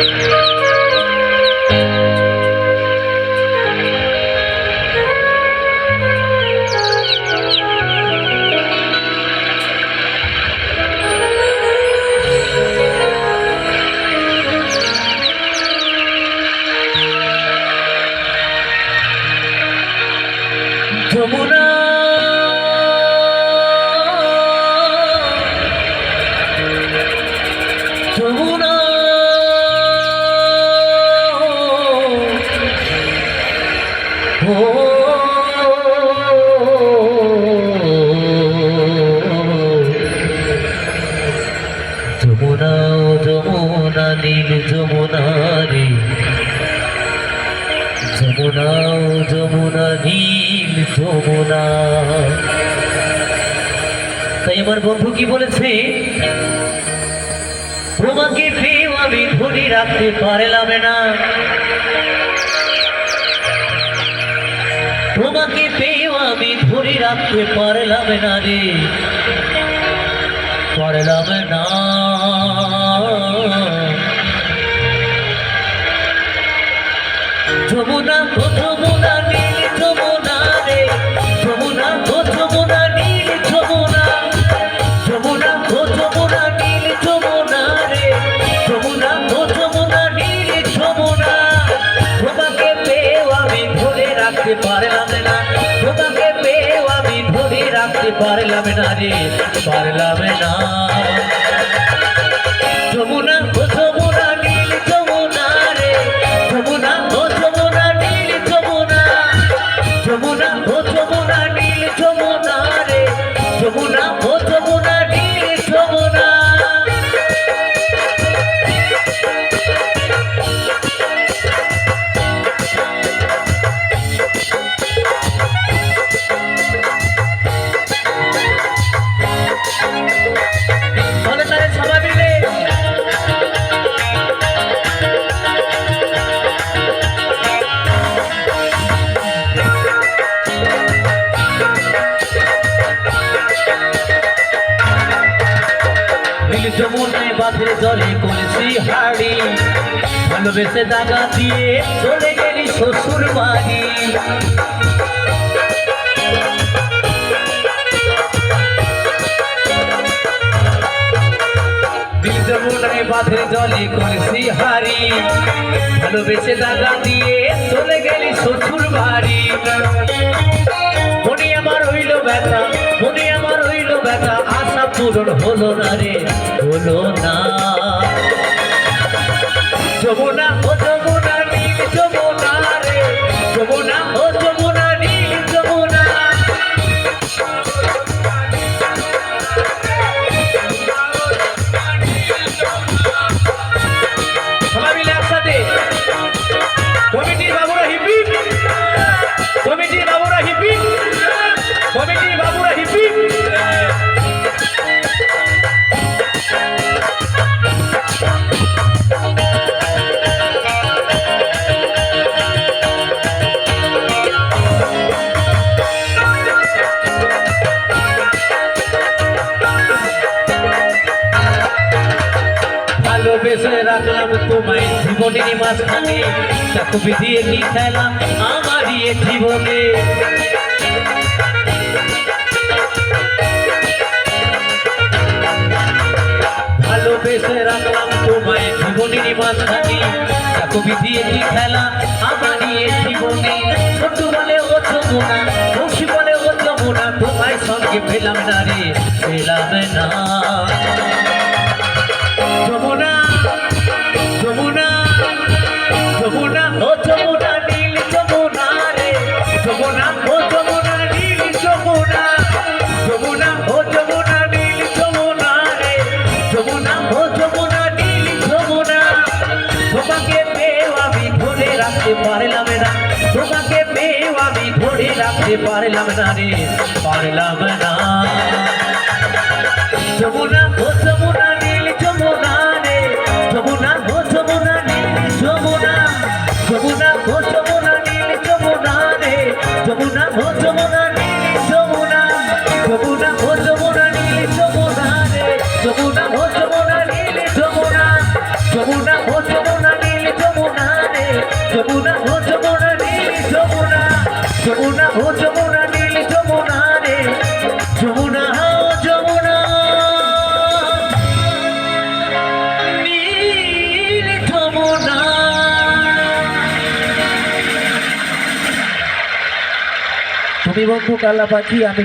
যমুনা যমুনা যমুনা নীল যমুনা রে যমুনা ও যমুনা নীল যমুনা। তাই আমার বন্ধু কি বলেছে? তোমাকে পেয়েও আমি ধরে রাখতে পারলাম না। তোমাকে পেয়েও আমি ধরে রাখতে পারলাম না রে। পারলাম না। যমুনা, ও যমুনা নীল যমুনা রে। যমুনা, ও যমুনা নীল যমুনা। যমুনা, ও যমুনা নীল যমুনা রে। যমুনা, ও যমুনা নীল যমুনা। তোমাকে পেয়েও আমি ধরে রাখতে পারলাম না। তোমাকে পেয়েও আমি ধরে রাখতে পারলাম না রে। পারলাম না। ও যমুনায় বাঁধের জলে কলসি হাড়ি। ভালোবেসে দাগা দিয়ে চলে গেলি শ্বশুর বাড়ি। যমুনায় বাঁধের জলে কলসি হাড়ি। ভালোবেসে দাগা দিয়ে চলে গেলি শ্বশুর বাড়ি। মনে আমার হইল ব্যথা, মনে আমার হইল ব্যথা, আশা পূরণ হলো না রে। হলো না ভালোবেসে রাখলাম তোমায় জীবনের মাঝখানে। চাকবি দিয়ে কি খেলা আমারই জীবনে? ভালোবেসে রাখলাম তোমায় জীবনের মাঝখানে। চাকবি দিয়ে কি খেলা আমারই জীবনে? ছোট বলে ও যমুনা খুশি বলে ও তোমায় সঙ্গে পেলাম না রে, পেলাম না। পারলাম না। তোমাকে পেয়েও আমি ধরে রাখতে পারলাম না রে, পারলাম না। যমুনা, ও যমুনা নীল যমুনা, ও যমুনা, নীল যমুনা রে। যমুনা যমুনা। নীল যমুনা। তুমি বন্ধু কালা পাখি আমি